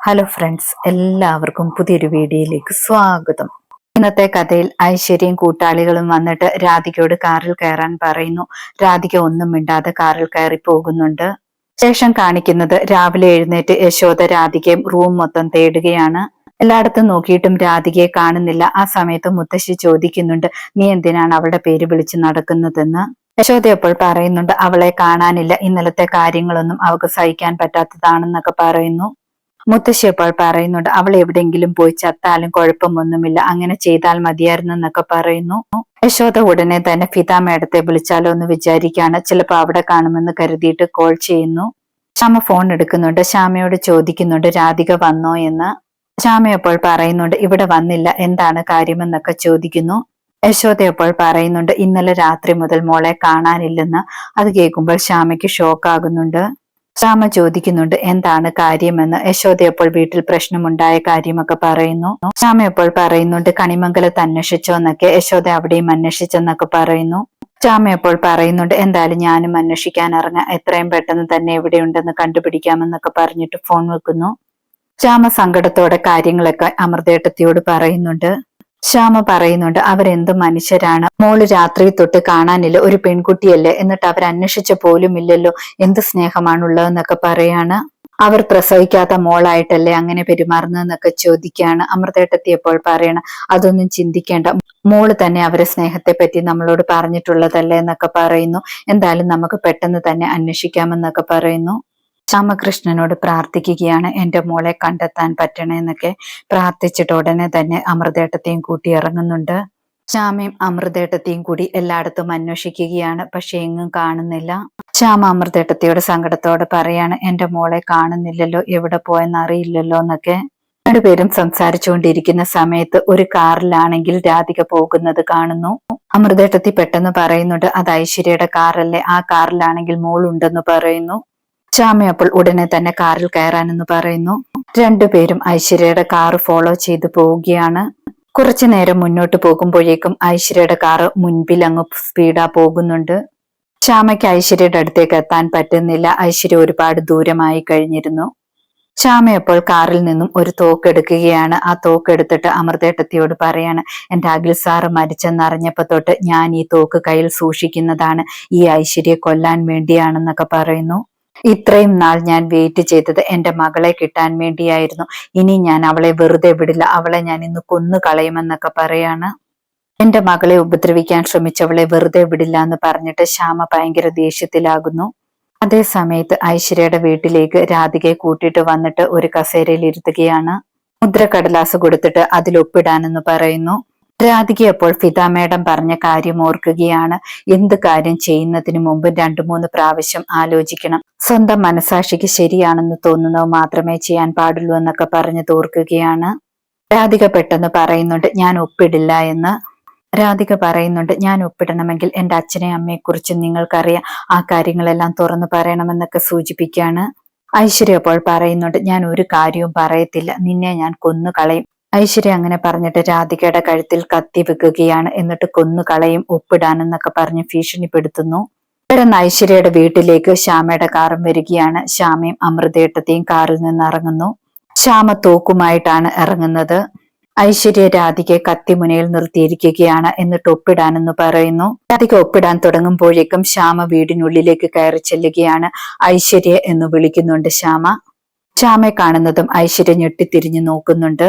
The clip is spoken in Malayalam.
ഹലോ ഫ്രണ്ട്സ് എല്ലാവർക്കും പുതിയൊരു വീഡിയോയിലേക്ക് സ്വാഗതം. ഇന്നത്തെ കഥയിൽ ഐശ്വര്യയും കൂട്ടാളികളും വന്നിട്ട് രാധികയോട് കാറിൽ കയറാൻ പറയുന്നു. രാധിക ഒന്നും മിണ്ടാതെ കാറിൽ കയറി പോകുന്നുണ്ട്. ശേഷം കാണിക്കുന്നത് രാവിലെ എഴുന്നേറ്റ് യശോദ രാധികയും റൂം മൊത്തം തേടുകയാണ്. എല്ലായിടത്തും നോക്കിയിട്ടും രാധികയെ കാണുന്നില്ല. ആ സമയത്ത് മുത്തശ്ശി ചോദിക്കുന്നുണ്ട് നീ എന്തിനാണ് അവളുടെ പേര് വിളിച്ച് നടക്കുന്നതെന്ന്? യശോദ അപ്പോൾ പറയുന്നുണ്ട് അവളെ കാണാനില്ല. ഇന്നലത്തെ കാര്യങ്ങളൊന്നും അവൾക്ക് സഹിക്കാൻ പറ്റാത്തതാണെന്നൊക്കെ പറയുന്നു. മുത്തശ്ശി അപ്പോൾ പറയുന്നുണ്ട് അവൾ എവിടെയെങ്കിലും പോയി ചത്താലും കുഴപ്പമൊന്നുമില്ല അങ്ങനെ ചെയ്താൽ മതിയായിരുന്നു എന്നൊക്കെ പറയുന്നു. യശോദ ഉടനെ തന്നെ ഫിത മേഡത്തെ വിളിച്ചാലോ എന്ന് വിചാരിക്കുകയാണ്. ചിലപ്പോൾ അവിടെ കാണുമെന്ന് കരുതിയിട്ട് കോൾ ചെയ്യുന്നു. ശ്യാമ ഫോൺ എടുക്കുന്നുണ്ട് ശ്യാമയോട് ചോദിക്കുന്നുണ്ട് രാധിക വന്നോ എന്ന്. ശ്യാമ അപ്പോൾ പറയുന്നുണ്ട് ഇവിടെ വന്നില്ല എന്താണ് കാര്യമെന്നൊക്കെ ചോദിക്കുന്നു. യശോദയപ്പോൾ പറയുന്നുണ്ട് ഇന്നലെ രാത്രി മുതൽ മോളെ കാണാനില്ലെന്ന് അത് കേൾക്കുമ്പോൾ ശ്യാമയ്ക്ക് ഷോക്ക് ശ്യാമ ചോദിക്കുന്നുണ്ട് എന്താണ് കാര്യമെന്ന്? യശോദ അപ്പോൾ വീട്ടിൽ പ്രശ്നമുണ്ടായ കാര്യമൊക്കെ പറയുന്നു. ശ്യാമ അപ്പോൾ പറയുന്നുണ്ട് കണിമംഗലത്ത് അന്വേഷിച്ചോ എന്നൊക്കെ യശോദ അവിടെയും അന്വേഷിച്ചെന്നൊക്കെ പറയുന്നു. ശ്യാമ അപ്പോൾ പറയുന്നുണ്ട് എന്തായാലും ഞാനും അന്വേഷിക്കാൻ ഇറങ്ങാം. എത്രയും പെട്ടെന്ന് തന്നെ എവിടെയുണ്ടെന്ന് കണ്ടുപിടിക്കാമെന്നൊക്കെ പറഞ്ഞിട്ട് ഫോൺ വെക്കുന്നു. ശ്യാമ സങ്കടത്തോടെ കാര്യങ്ങളൊക്കെ അമൃതേട്ടത്തിയോട് പറയുന്നുണ്ട്. ശ്യാമ പറയുന്നുണ്ട് അവരെന്ത് മനുഷ്യരാണ്? മോൾ രാത്രി തൊട്ട് കാണാനില്ല. ഒരു പെൺകുട്ടിയല്ലേ. എന്നിട്ട് അവർ അന്വേഷിച്ച പോലും ഇല്ലല്ലോ എന്ത് സ്നേഹമാണുള്ളതെന്നൊക്കെ പറയാണ്. അവർ പ്രസവിക്കാത്ത മോളായിട്ടല്ലേ അങ്ങനെ പെരുമാറുന്നതെന്നൊക്കെ ചോദിക്കുകയാണ്. അമൃതേട്ടത്തി എപ്പോൾ പറയണം അതൊന്നും ചിന്തിക്കേണ്ട. മോൾ തന്നെ അവരെ സ്നേഹത്തെ പറ്റി നമ്മളോട് പറഞ്ഞിട്ടുള്ളതല്ലേ എന്നൊക്കെ പറയുന്നു. എന്തായാലും നമുക്ക് പെട്ടെന്ന് തന്നെ അന്വേഷിക്കാമെന്നൊക്കെ പറയുന്നു. രാമകൃഷ്ണനോട് പ്രാർത്ഥിക്കുകയാണ് എന്റെ മോളെ കണ്ടെത്താൻ പറ്റണമെന്നൊക്കെ പ്രാർത്ഥിച്ചിട്ട് ഉടനെ തന്നെ അമൃതേട്ടത്തെയും കൂട്ടി ഇറങ്ങുന്നുണ്ട്. ശ്യാമയും അമൃതേട്ടത്തെയും കൂടി എല്ലായിടത്തും അന്വേഷിക്കുകയാണ് പക്ഷെ എങ്ങും കാണുന്നില്ല. ശ്യാമ അമൃതേട്ടത്തെയോട് സങ്കടത്തോടെ പറയാണ് എന്റെ മോളെ കാണുന്നില്ലല്ലോ എവിടെ പോയെന്ന് അറിയില്ലല്ലോ എന്നൊക്കെ. രണ്ടുപേരും സംസാരിച്ചുകൊണ്ടിരിക്കുന്ന സമയത്ത് ഒരു കാറിലാണെങ്കിൽ രാധിക പോകുന്നത് കാണുന്നു. അമൃതേട്ടത്തി പെട്ടെന്ന് പറയുന്നുണ്ട് അത് ഐശ്വര്യയുടെ കാറല്ലേ ആ കാറിലാണെങ്കിൽ മോൾ മോളുണ്ടെന്ന് പറയുന്നു. ശ്യാമ അപ്പോൾ ഉടനെ തന്നെ കാറിൽ കയറാനെന്ന് പറയുന്നു. രണ്ടുപേരും ഐശ്വര്യയുടെ കാർ ഫോളോ ചെയ്തു പോവുകയാണ്. കുറച്ചു നേരം മുന്നോട്ട് പോകുമ്പോഴേക്കും ഐശ്വര്യയുടെ കാറ് മുൻപിൽ അങ്ങ് സ്പീഡാ പോകുന്നുണ്ട്. ചാമയ്ക്ക് ഐശ്വര്യയുടെ അടുത്തേക്ക് എത്താൻ പറ്റുന്നില്ല. ഐശ്വര്യ ഒരുപാട് ദൂരമായി കഴിഞ്ഞിരുന്നു. ചാമയപ്പോൾ കാറിൽ നിന്നും ഒരു തോക്കെടുക്കുകയാണ് ആ തോക്കെടുത്തിട്ട് അമൃതേട്ടത്തിയോട് പറയാണ് എന്റെ അഖിൽ സാറ് മരിച്ചെന്നറിഞ്ഞപ്പോ തൊട്ട് ഞാൻ ഈ തോക്ക് കയ്യിൽ സൂക്ഷിക്കുന്നതാണ്. ഈ ഐശ്വര്യയെ കൊല്ലാൻ വേണ്ടിയാണെന്നൊക്കെ പറയുന്നു. ഇത്രയും നാൾ ഞാൻ വെയിറ്റ് ചെയ്തത് എന്റെ മകളെ കിട്ടാൻ വേണ്ടിയായിരുന്നു. ഇനി ഞാൻ അവളെ വെറുതെ വിടില്ല. അവളെ ഞാൻ ഇന്ന് കൊന്നു കളയുമെന്നൊക്കെ പറയാണ്. എന്റെ മകളെ ഉപദ്രവിക്കാൻ ശ്രമിച്ചവളെ വെറുതെ വിടില്ല എന്ന് പറഞ്ഞിട്ട് ശ്യാമ ഭയങ്കര ദേഷ്യത്തിലാകുന്നു. അതേ സമയത്ത് ഐശ്വര്യയുടെ വീട്ടിലേക്ക് രാധികയെ കൂട്ടിയിട്ട് വന്നിട്ട് ഒരു കസേരയിൽ ഇരുത്തുകയാണ്. മുദ്രക്കടലാസ് കൊടുത്തിട്ട് അതിൽ ഒപ്പിടാനെന്ന് പറയുന്നു. രാധിക അപ്പോൾ ഫിത മേഡം പറഞ്ഞ കാര്യം ഓർക്കുകയാണ്. എന്ത് കാര്യം ചെയ്യുന്നതിന് മുമ്പ് രണ്ടു മൂന്ന് പ്രാവശ്യം ആലോചിക്കണം. സ്വന്തം മനസാക്ഷിക്ക് ശരിയാണെന്ന് തോന്നുന്നവ മാത്രമേ ചെയ്യാൻ പാടുള്ളൂ എന്നൊക്കെ പറഞ്ഞ് തോർക്കുകയാണ്. രാധിക പെട്ടെന്ന് പറയുന്നുണ്ട് ഞാൻ ഒപ്പിടില്ല എന്ന്. രാധിക പറയുന്നുണ്ട് ഞാൻ ഒപ്പിടണമെങ്കിൽ എന്റെ അച്ഛനെ അമ്മയെക്കുറിച്ച് നിങ്ങൾക്കറിയാം. ആ കാര്യങ്ങളെല്ലാം തുറന്നു പറയണമെന്നൊക്കെ സൂചിപ്പിക്കുകയാണ്. ഐശ്വര്യ അപ്പോൾ പറയുന്നുണ്ട് ഞാൻ ഒരു കാര്യവും പറയത്തില്ല. നിന്നെ ഞാൻ കൊന്നു കളയും ഐശ്വര്യ അങ്ങനെ പറഞ്ഞിട്ട് രാധികയുടെ കഴുത്തിൽ കത്തി വെക്കുകയാണ് എന്നിട്ട് കൊന്നുകളയും ഒപ്പിടാനെന്നൊക്കെ പറഞ്ഞ് ഭീഷണിപ്പെടുത്തുന്നു പെട്ടെന്ന് ഐശ്വര്യയുടെ വീട്ടിലേക്ക് ശ്യാമയുടെ കാറും വരികയാണ്. ശ്യാമയും അമൃതേട്ടത്തെയും കാറിൽ നിന്ന് ഇറങ്ങുന്നു. ശ്യാമ തോക്കുമായിട്ടാണ് ഇറങ്ങുന്നത്. ഐശ്വര്യ രാധികയെ കത്തിമുനയിൽ നിർത്തിയിരിക്കുകയാണ്. എന്നിട്ട് ഒപ്പിടാനെന്ന് പറയുന്നു. രാധിക ഒപ്പിടാൻ തുടങ്ങുമ്പോഴേക്കും ശ്യാമ വീടിനുള്ളിലേക്ക് കയറി ചെല്ലുകയാണ്. ഐശ്വര്യ എന്ന് വിളിക്കുന്നുണ്ട് ശ്യാമ. ശ്യാമയെ കാണുന്നതും ഐശ്വര്യ ഞെട്ടിത്തിരിഞ്ഞു നോക്കുന്നുണ്ട്.